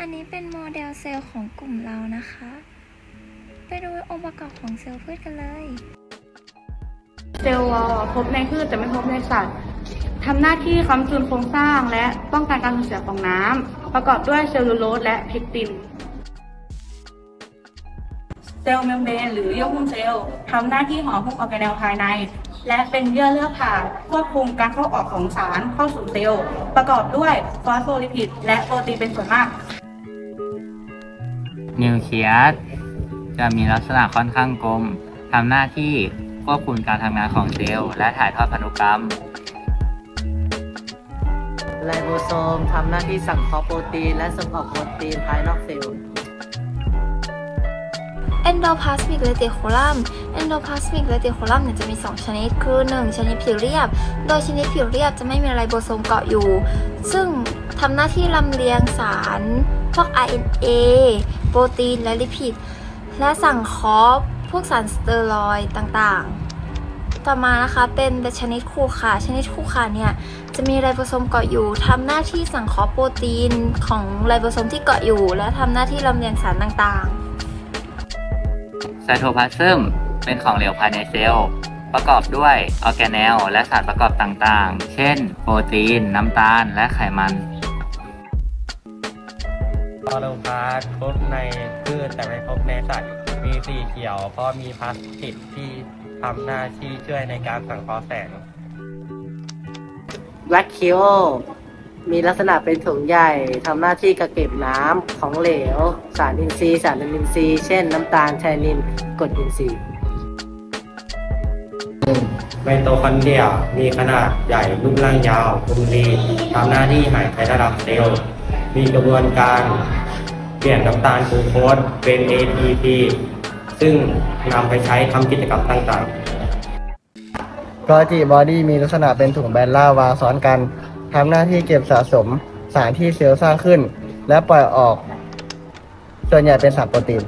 อันนี้เป็นโมเดลเซลล์ของกลุ่มเรานะคะ ไปดูองค์ประกอบของเซลล์พืชกันเลย เซลล์วอลพบในพืชแต่ไม่พบในสัตว์ทำหน้าที่ค้ำจุนโครงสร้างและป้องกันการสูญเสียของน้ำประกอบด้วยเซลลูโลสและพิกติน เซลล์เมมเบรนหรือเยื่อหุ้มเซลล์ทำหน้าที่ห่อหุ้มออร์แกเนลภายใน และเป็นเยื่อเลือกผ่านควบคุมการเข้าออกของสารเข้าสู่เซลล์ประกอบด้วยฟอสโฟลิพิดและโปรตีนเป็นส่วนมาก นิวเคลียสจะมีลักษณะค่อนข้างกลมทำหน้าที่ควบคุมการทำงานของเซลล์และถ่ายทอดพันธุกรรม ไลโบโซมทำหน้าที่สั่งเคาะโปรตีน และส่งออกโปรตีนภายนอกเซลล์ endoplasmic reticulum endoplasmic reticulum เนี่ยจะมี 2 ชนิด คือ 1 ชนิดผิวเรียบ โดยชนิดผิวเรียบจะไม่มีไรโบโซมเกาะอยู่ ซึ่งทำหน้าที่ลำเลียงสาร พวก RNA โปรตีนและลิพิด และสังเคราะห์พวกสารสเตียรอยด์ต่างๆ ต่อมานะคะเป็นชนิดคู่ขาชนิดคู่ขาเนี่ยจะมีไรโบโซมเกาะอยู่ทำหน้าที่สังเคราะห์โปรตีนของไรโบโซมที่เกาะอยู่ และทำหน้าที่ลำเลียงสารต่างๆไซโทพลาซึมเป็นของเหลวภายในเซลล์ประกอบด้วยออร์แกเนลและสารประกอบต่างๆ เช่น โปรตีน น้ำตาล และไขมัน คลอโรพลาสต์พบในพืชแต่ไม่พบในสัตว์ มีสีเขียว เพราะมีพลาสติกที่ทำหน้าที่ช่วยในการสังเคราะห์แสงแวคคิโอมีลักษณะเป็นถุงใหญ่ทำหน้าที่กักเก็บน้ำของเหลว สารอินทรีย์ สารอินทรีย์ เช่นน้ำตาลแทนนินกรดอินทรีย์ไมโตคอนเดรียมีขนาดใหญ่รูปร่างยาวกลมรีทำหน้าที่หายใจระดับเซลล์ มีกระบวนการเปลี่ยนน้ำตาลกลูโคสเป็น ATP ซึ่งนำไปใช้ทำกิจกรรมต่างๆกอจิบอดี้มีลักษณะเป็นถุงแบนล่าวางซ้อนกันทำหน้าที่เก็บสะสมสารที่เซลล์สร้างขึ้น และปล่อยออก ส่วนใหญ่เป็นสารโปรตีน